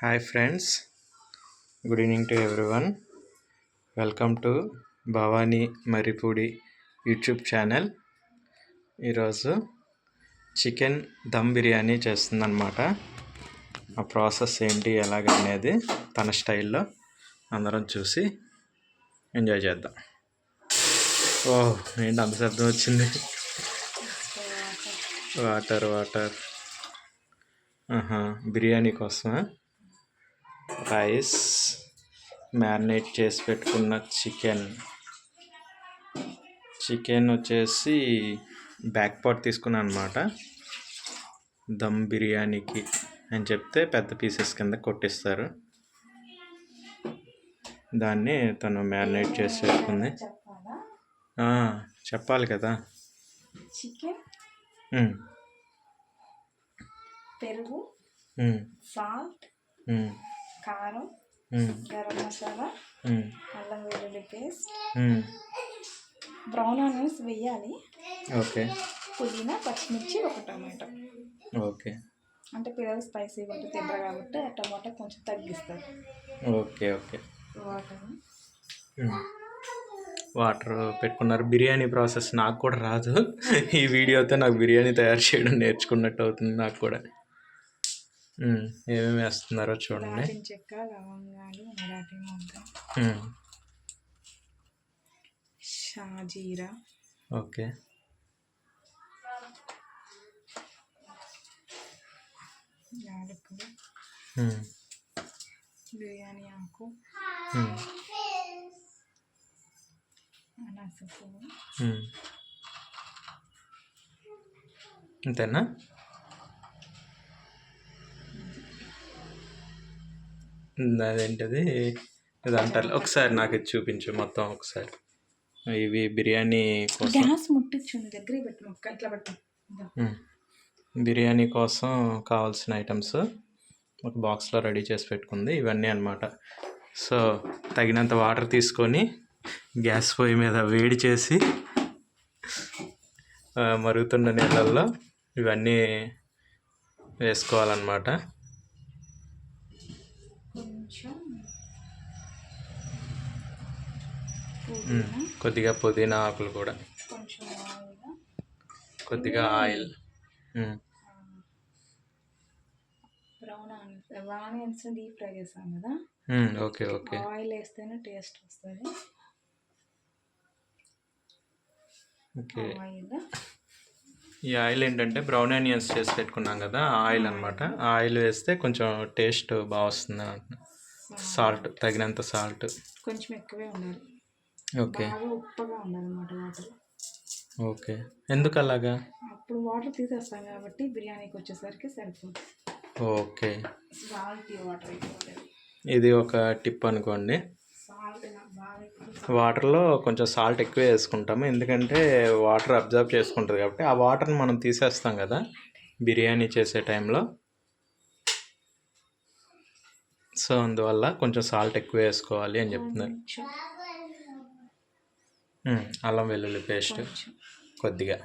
Hi friends good evening to everyone welcome to Bhavani Maripudi YouTube channel ఈరోజు chicken dum biryani చేస్తుందన్నమాట. ఆ process ఏంటి ఎలాగ అనేది తన స్టైల్లో అందరం చూసి ఎంజాయ్ చేద్దాం. ఓ ఏంటి అంత శబ్దం వచ్చింది? Water water. ఆహా బిర్యానీ కోసమా? రైస్ మ్యారినేట్ చేసి పెట్టుకున్న చికెన్. చికెన్ వచ్చేసి బ్యాక్ పార్ట్ తీసుకున్నాను అనమాట దమ్ బిర్యానీకి అని చెప్తే పెద్ద పీసెస్ కింద కొట్టిస్తారు. దాన్ని తను మ్యారినేట్ చేసి పెట్టుకుంది. చెప్పాలా కదా. చికెన్ పెరుగు సాల్ట్ కారం గరం మసాలా అల్లం వెల్లుల్లి పేస్ట్. బ్రౌన్ ఆనియన్స్ వేయాలి. ఓకే. పుదీనా పచ్చిమిర్చి ఒక టమాటో. ఓకే. అంటే పిల్లలు స్పైసీగా ఉంటే తింటారు కాబట్టి ఆ టమాటో కొంచెం తగ్గిస్తారు. Okay okay. వాటర్. వాటర్ పెట్టుకున్నారు. బిర్యానీ ప్రాసెస్ నాకు కూడా రాదు. ఈ వీడియోతో నాకు బిర్యానీ తయారు చేయడం నేర్చుకున్నట్టు అవుతుంది నాకు కూడా. ఏమేమి వేస్తున్నారో చూడండి. చెక్క లవంగాలు మరాఠీ ఉమ్, షాజీరా. ఓకే. యాలకులు బిర్యానీ ఆకు. అనాస పువ్వు. అంతేనా అదేంటది? ఇది అంటారు ఒకసారి నాకు ఇది చూపించు మొత్తం ఒకసారి. ఇవి బిర్యానీ కోసం. గ్యాస్ ముట్టించండి దగ్గర పెట్టు ఇట్లా పెట్టు. బిర్యానీ కోసం కావాల్సిన ఐటమ్స్ ఒక బాక్స్లో రెడీ చేసి పెట్టుకుంది. ఇవన్నీ అన్నమాట. సో తగినంత వాటర్ తీసుకొని గ్యాస్ పొయ్యి మీద వేడి చేసి మరుగుతున్న నీళ్ళల్లో ఇవన్నీ వేసుకోవాలన్నమాట. కొద్దిగా పుదీనా ఆకులు కూడా. కొంచెం ఆయిల్. కొద్దిగా oil. Brown onions. Onions deep fry చేస్తాం కదా. Okay okay. ఆయిల్ వేస్తేనే టేస్ట్ వస్తుంది. ఓకే. ఆయిల్. ఈ ఆయిల్ ఏంటంటే బ్రౌన్ ఆనియన్స్ చేసి పెట్టుకున్నాం కదా ఆయిల్ అనమాట ఆయిల్ వేస్తే కొంచెం టేస్ట్ బాగా వస్తుంది సాల్ట్ తగినంత సాల్ట్. కొంచెం ఎక్కువే ఉండాలి. ఓకే. బాగా ఉప్పగా ఉండాలన్నమాట వాటర్. ఓకే. ఎందుకు అలాగా అప్పుడు వాటర్ తీసేస్తాం కాబట్టి బిర్యానీకి వచ్చేసరికి సరిపోతుంది ఓకే. సాల్ట్ వాటర్ ఇది ఒక టిప్ అనుకోండి. వాటర్లో కొంచెం సాల్ట్ ఎక్కువ వేసుకుంటాము. ఎందుకంటే వాటర్ అబ్జర్వ్ చేసుకుంటుంది కాబట్టి ఆ వాటర్ని మనం తీసేస్తాం కదా బిర్యానీ చేసే టైంలో. సో అందువల్ల కొంచెం సాల్ట్ ఎక్కువ వేసుకోవాలి అని చెప్తున్నారు. అల్లం వెల్లుల్లి పేస్ట్ కొద్దిగా.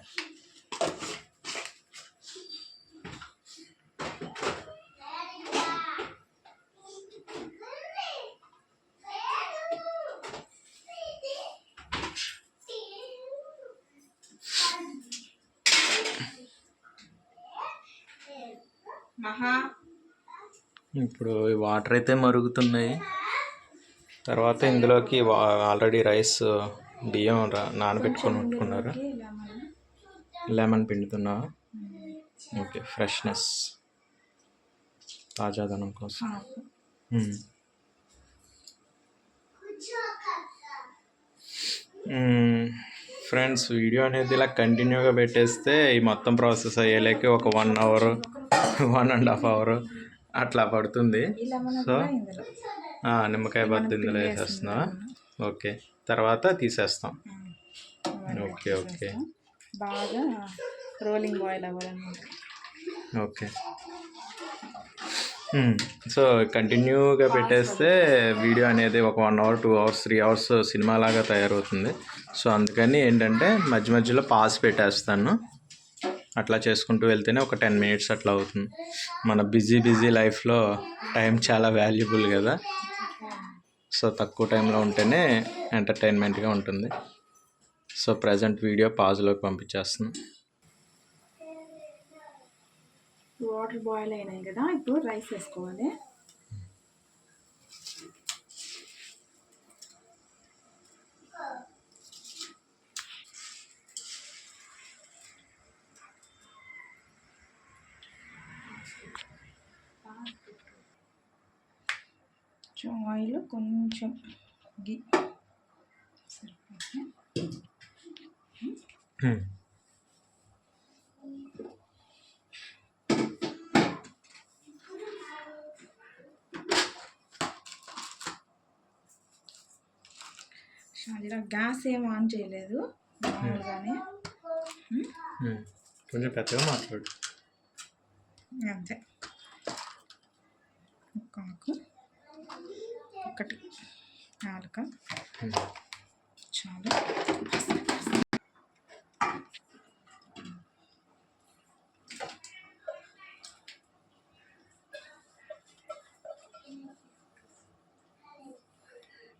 ఇప్పుడు ఈ వాటర్ అయితే మరుగుతున్నాయి. తర్వాత ఇందులోకి ఆల్రెడీ రైస్ బియ్యం రా- నానబెట్టుకొని ఉంటున్నారు లెమన్ పిండుతున్నా ఓకే ఫ్రెష్నెస్. తాజాదనం కోసం. ఫ్రెండ్స్ వీడియో అనేది ఇలా కంటిన్యూగా పెట్టేస్తే ఈ మొత్తం ప్రాసెస్ అయ్యేలేకి ఒక one hour one and half hour అట్లా పడుతుంది. సో నిమ్మకాయ బద్ద ఇందులో వేసేస్తున్నావా? ఓకే. తర్వాత తీసేస్తాం. Okay okay. బాగా రోలింగ్ బాయిల్ అవ్వాలన్నమాట. ఓకే. సో కంటిన్యూగా పెట్టేస్తే వీడియో అనేది ఒక one hour two hours three hours cinema లాగా తయారవుతుంది. సో అందుకని ఏంటంటే మధ్య మధ్యలో పాస్ పెట్టేస్తాను. అట్లా చేసుకుంటూ వెళ్తేనే ఒక టెన్ మినిట్స్ అట్లా అవుతుంది. మన బిజీ బిజీ లైఫ్లో టైం చాలా వాల్యుబుల్ కదా. సో తక్కువ టైంలో ఉంటేనే ఎంటర్టైన్మెంట్గా ఉంటుంది. సో ప్రజెంట్ వీడియో పాజ్లోకి పంపించేస్తున్నాను వాటర్ బాయిల్ అయినాయి కదా ఇప్పుడు రైస్ వేసుకోవాలి. ఆయిల్ కొంచెం గీ సరిపోతుంది షాజీరా గ్యాస్ ఏం ఆన్ చేయలేదు మామూలుగానే. కొంచెం పెద్దగా మాట్లాడు. అంతే. ఒక ఆకు ఒకటి నాలుక. చాలు.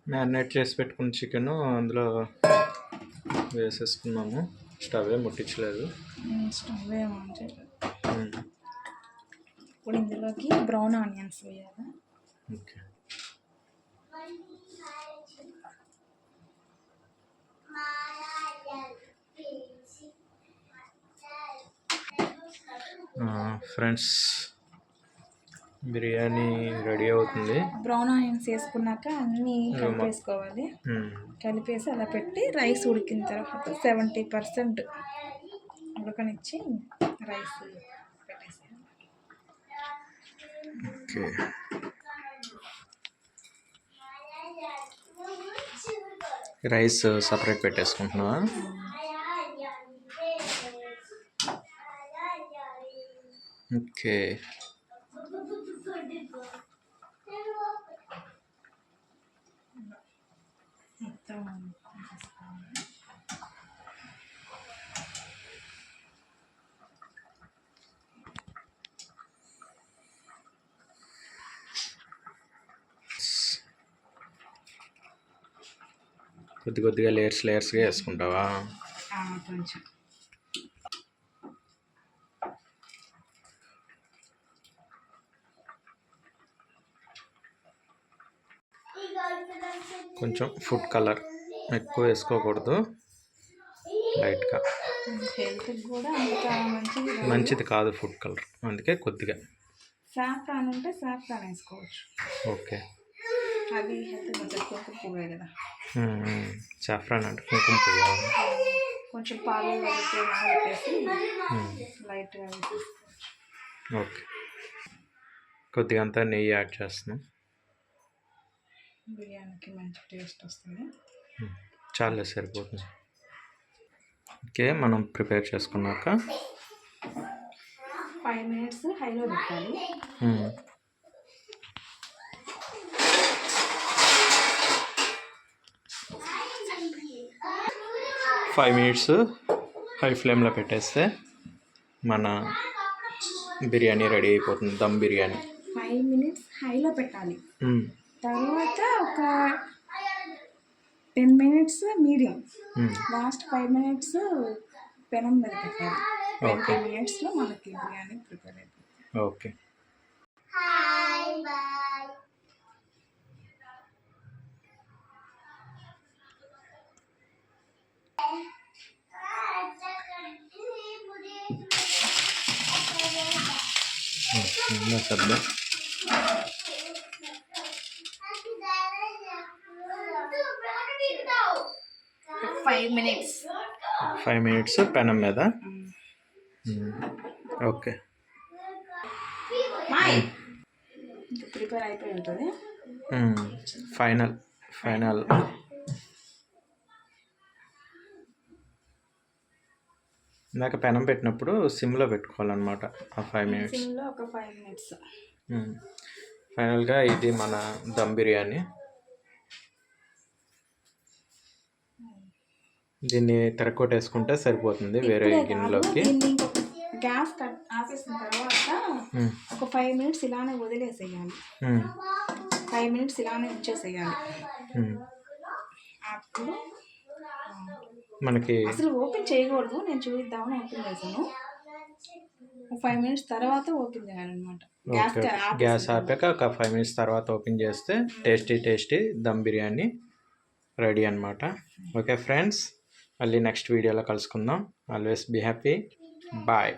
మ్యారినేట్ చేసి పెట్టుకున్న చికెన్ అందులో వేసేసుకున్నాము. స్టవ్ ఏ ముట్టించలేదు. స్టవ్ ఏం ఆన్ చేయలేదు. ఇప్పుడు ఇందులోకి బ్రౌన్ ఆనియన్స్ వేయాలి? ఓకే. ఫ్రెండ్స్ బిర్యానీ రెడీ అవుతుంది. బ్రౌన్ ఆనియన్స్ వేసుకున్నాక అన్నీ కలిపేసుకోవాలి. కలిపేసి అలా పెట్టి రైస్ ఉడికిన తర్వాత సెవెంటీ పర్సెంట్ ఉడకనిచ్చి రైస్ ఓకే. రైస్ సపరేట్ పెట్టేసుకుంటున్నావా? ఓకే కొద్ది కొద్దిగా లేయర్స్ లేయర్స్గా వేసుకుంటావా? కొంచెం. కొంచెం ఫుడ్ కలర్ ఎక్కువ వేసుకోకూడదు. లైట్గా. మంచిది కాదు. Food colour. అందుకే కొద్దిగా. సాఫ్రాన్ ఉంటే సాఫ్రాన్ వేసుకోవచ్చు. ఓకే. అది పువ్వే కదా? సాఫ్రాన్ అంటే కుంకుమ పువ్వు? కొంచెం పాలు లైట్గా ఓకే. కొద్దిగా అంతా నెయ్యి యాడ్ చేస్తున్నాం. బిర్యానీకి మంచి టేస్ట్ వస్తుంది. చాలా సరిపోతుంది. ఓకే మనం ప్రిపేర్ చేసుకున్నాక ఫైవ్ మినిట్స్ హైలో పెట్టాలి. ఫైవ్ మినిట్స్ హై ఫ్లేమ్లో పెట్టేస్తే మన బిర్యానీ రెడీ అయిపోతుంది దమ్ బిర్యానీ. ఫైవ్ మినిట్స్ హైలో పెట్టాలి. తర్వాత ఒక టెన్ మినిట్స్ మీడియం మ్మ్. లాస్ట్ ఫైవ్ మినిట్స్ పెనం మీద పెట్టాలి ఓకే ట్వంటీ మినిట్స్లో మనకి బిర్యానీ ప్రిపేర్ అయిపోతుంది ఓకే చిన్న శబ్దం ఫైవ్ మినిట్స్ ఫైవ్ మినిట్స్ పెనం మీద. ఓకే ప్రిపేర్ అయిపోయి ఉంటుంది మ్మ్. ఫైనల్ ఫైనల్ ఇందాక పెనం పెట్టినప్పుడు సిమ్లో పెట్టుకోవాలన్నమాట. ఆ ఫైవ్ మినిట్స్ ఒక ఫైవ్ మినిట్స్ ఫైనల్గా ఇది మన దమ్ బిర్యానీ. దీన్ని తెరకొట్టేసుకుంటే సరిపోతుంది వేరే గిన్నెలోకి. గ్యాస్ కట్ ఆపేసిన తర్వాత ఒక ఫైవ్ మినిట్స్ ఇలానే వదిలేసేయాలి. ఫైవ్ మినిట్స్ ఇలానే ఉంచేసేయాలి. అప్పుడు మనకి అసలు ఓపెన్ చేయకూడదు నేను చూపిద్దామని ఓపెన్ చేశాను. ఫైవ్ మినిట్స్ తర్వాత ఓపెన్ చేయాలన్నమాట. గ్యాస్ ఆపాక ఒక ఫైవ్ మినిట్స్ తర్వాత ఓపెన్ చేస్తే tasty tasty dum biryani ready అనమాట ఓకే ఫ్రెండ్స్. మళ్ళీ నెక్స్ట్ వీడియోలో కలుసుకుందాం. Always be happy bye